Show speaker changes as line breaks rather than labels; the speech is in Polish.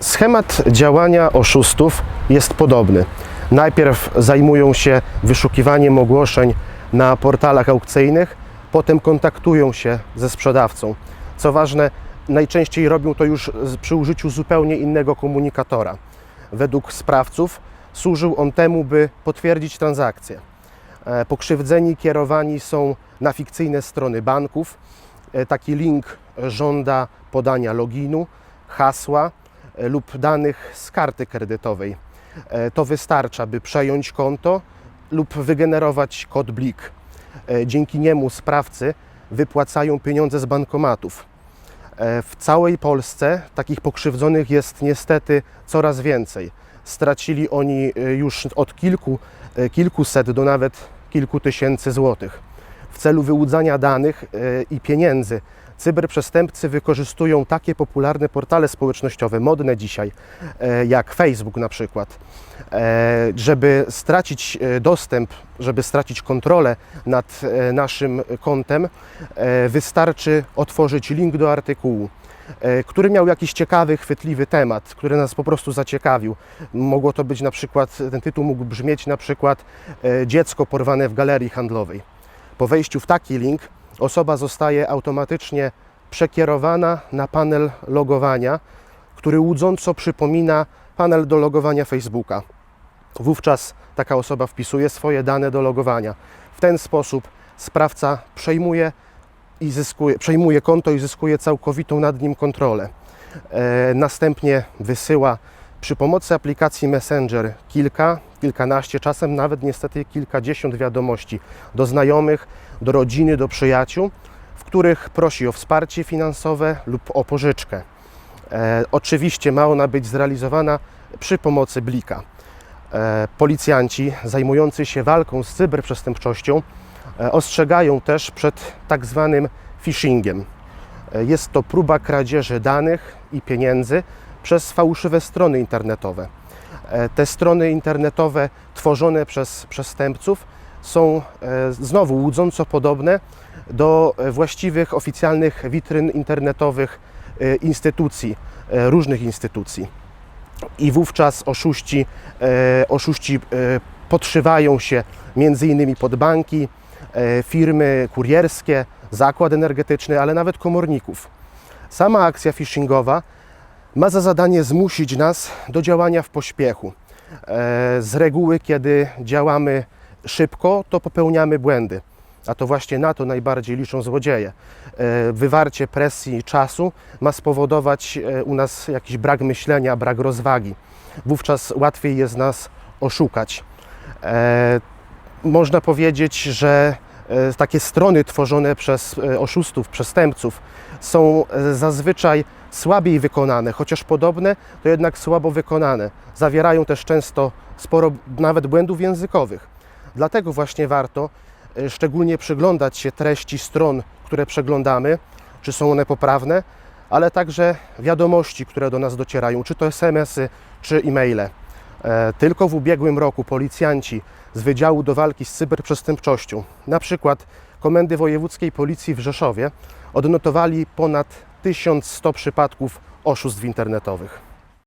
Schemat działania oszustów jest podobny. Najpierw zajmują się wyszukiwaniem ogłoszeń na portalach aukcyjnych, potem kontaktują się ze sprzedawcą. Co ważne, najczęściej robią to już przy użyciu zupełnie innego komunikatora. Według sprawców służył on temu, by potwierdzić transakcję. E, Pokrzywdzeni kierowani są na fikcyjne strony banków. E, Taki link żąda podania loginu, hasła lub danych z karty kredytowej. E, To wystarcza, by przejąć konto lub wygenerować kod blik. E, Dzięki niemu sprawcy wypłacają pieniądze z bankomatów. E, W całej Polsce takich pokrzywdzonych jest niestety coraz więcej. Stracili oni już od kilku, kilkuset do nawet kilku tysięcy złotych. W celu wyłudzania danych i pieniędzy cyberprzestępcy wykorzystują takie popularne portale społecznościowe, modne dzisiaj, e, jak Facebook na przykład. E, Żeby stracić e, dostęp, żeby stracić kontrolę nad naszym kontem, wystarczy otworzyć link do artykułu, który miał jakiś ciekawy, chwytliwy temat, który nas po prostu zaciekawił. Mogło to być na przykład, ten tytuł mógł brzmieć na przykład dziecko porwane w galerii handlowej. Po wejściu w taki link osoba zostaje automatycznie przekierowana na panel logowania, który łudząco przypomina panel do logowania Facebooka. Wówczas taka osoba wpisuje swoje dane do logowania. W ten sposób sprawca przejmuje, i zyskuje, przejmuje konto i zyskuje całkowitą nad nim kontrolę. E, następnie wysyła przy pomocy aplikacji Messenger kilka, kilkanaście, czasem nawet niestety kilkadziesiąt wiadomości do znajomych, do rodziny, do przyjaciół, w których prosi o wsparcie finansowe lub o pożyczkę. E, oczywiście ma ona być zrealizowana przy pomocy blika. E, Policjanci zajmujący się walką z cyberprzestępczością e, ostrzegają też przed tak zwanym phishingiem. E, Jest to próba kradzieży danych i pieniędzy przez fałszywe strony internetowe. E, Te strony internetowe tworzone przez przestępców są e, znowu łudząco podobne do e, właściwych oficjalnych witryn internetowych e, instytucji, różnych instytucji i wówczas oszuści, oszuści podszywają się między innymi pod banki, firmy kurierskie, zakład energetyczny, ale nawet komorników. Sama akcja phishingowa ma za zadanie zmusić nas do działania w pośpiechu. Z reguły, kiedy działamy szybko, to popełniamy błędy. A to właśnie na to najbardziej liczą złodzieje. E, Wywarcie presji czasu ma spowodować e, u nas jakiś brak myślenia, brak rozwagi. Wówczas łatwiej jest nas oszukać. E, Można powiedzieć, że takie strony tworzone przez oszustów, przestępców są zazwyczaj słabiej wykonane, chociaż podobne, to jednak słabo wykonane. Zawierają też często sporo nawet błędów językowych. Dlatego właśnie warto e, szczególnie przyglądać się treści stron, które przeglądamy, czy są one poprawne, ale także wiadomości, które do nas docierają, czy to SMS-y, czy e-maile. E, Tylko w ubiegłym roku policjanci z Wydziału do Walki z Cyberprzestępczością, na przykład Komendy Wojewódzkiej Policji w Rzeszowie, odnotowali ponad 1100 przypadków oszustw internetowych.